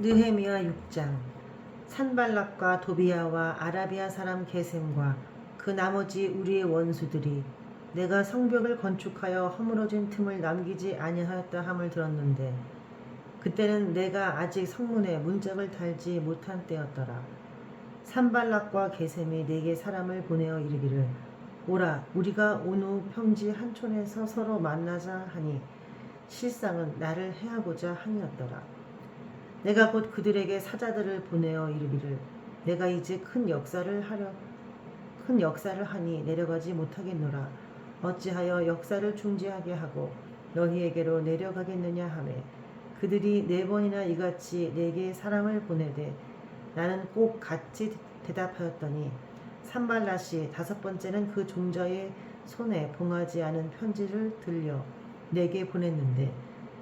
느헤미야 6장 산발락과 도비아와 아라비아 사람 게셈과 그 나머지 우리의 원수들이 내가 성벽을 건축하여 허물어진 틈을 남기지 아니하였다 함을 들었는데 그때는 내가 아직 성문에 문짝을 달지 못한 때였더라. 산발락과 게셈이 내게 사람을 보내어 이르기를 오라 우리가 온후 평지 한촌에서 서로 만나자 하니 실상은 나를 해하고자 하니었더라 내가 곧 그들에게 사자들을 보내어 이르기를 내가 이제 큰 역사를 하려 큰 역사를 하니 내려가지 못하겠노라. 어찌하여 역사를 중지하게 하고 너희에게로 내려가겠느냐 하매 그들이 네 번이나 이같이 내게 사람을 보내되 나는 꼭 같이 대답하였더니 산발라시 다섯 번째는 그 종자의 손에 봉하지 않은 편지를 들려 내게 보냈는데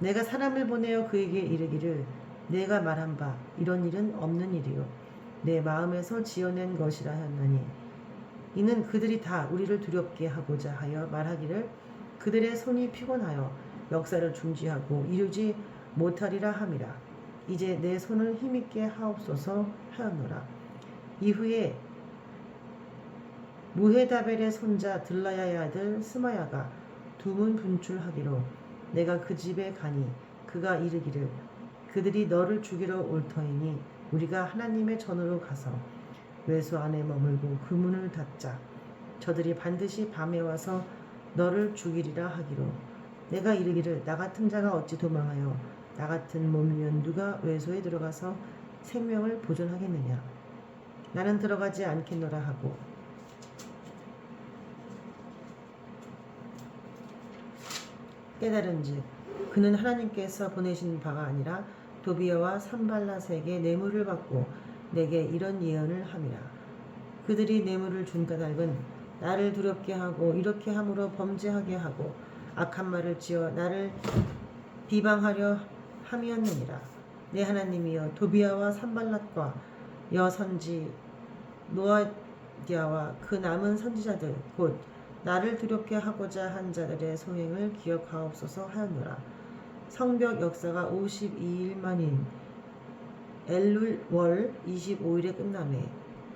내가 사람을 보내어 그에게 이르기를 내가 말한 바 이런 일은 없는 일이요. 내 마음에서 지어낸 것이라 하였나니. 이는 그들이 다 우리를 두렵게 하고자 하여 말하기를 그들의 손이 피곤하여 역사를 중지하고 이루지 못하리라 함이라. 이제 내 손을 힘있게 하옵소서 하였노라. 이후에 무헤다벨의 손자 들라야의 아들 스마야가 두문 분출하기로 내가 그 집에 가니 그가 이르기를 그들이 너를 죽이러 올 터이니 우리가 하나님의 전으로 가서 외수 안에 머물고 그 문을 닫자. 저들이 반드시 밤에 와서 너를 죽이리라 하기로. 내가 이르기를 나 같은 자가 어찌 도망하여 나 같은 몸이면 누가 외소에 들어가서 생명을 보존하겠느냐? 나는 들어가지 않겠노라 하고 깨달은즉 그는 하나님께서 보내신 바가 아니라 도비아와 산발라세에게 뇌물을 받고 내게 이런 예언을 함이라. 그들이 뇌물을 준 까닭은 나를 두렵게 하고 이렇게 함으로 범죄하게 하고 악한 말을 지어 나를 비방하려 함이었느니라. 내 하나님이여 도비아와 산발락과 여선지 노아디아와 그 남은 선지자들 곧 나를 두렵게 하고자 한 자들의 소행을 기억하옵소서 하였노라. 성벽 역사가 52일 만인 엘룰 월 25일에 끝남에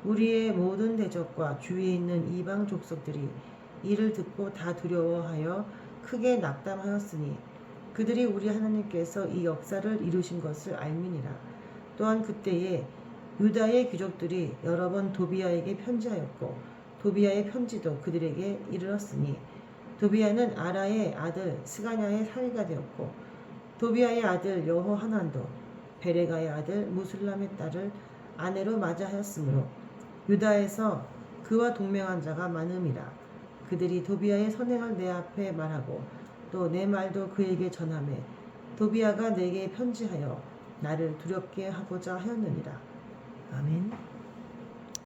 우리의 모든 대적과 주위에 있는 이방 족속들이 이를 듣고 다 두려워하여 크게 낙담하였으니 그들이 우리 하나님께서 이 역사를 이루신 것을 알미니라. 또한 그때에 유다의 귀족들이 여러 번 도비아에게 편지하였고 도비아의 편지도 그들에게 이르렀으니 도비아는 아라의 아들 스가냐의 사위가 되었고 도비아의 아들 여호하난도 베레가의 아들 무술람의 딸을 아내로 맞이하였으므로 유다에서 그와 동맹한 자가 많음이라 그들이 도비아의 선행을 내 앞에 말하고 또 내 말도 그에게 전함에 도비아가 내게 편지하여 나를 두렵게 하고자 하였느니라 아멘.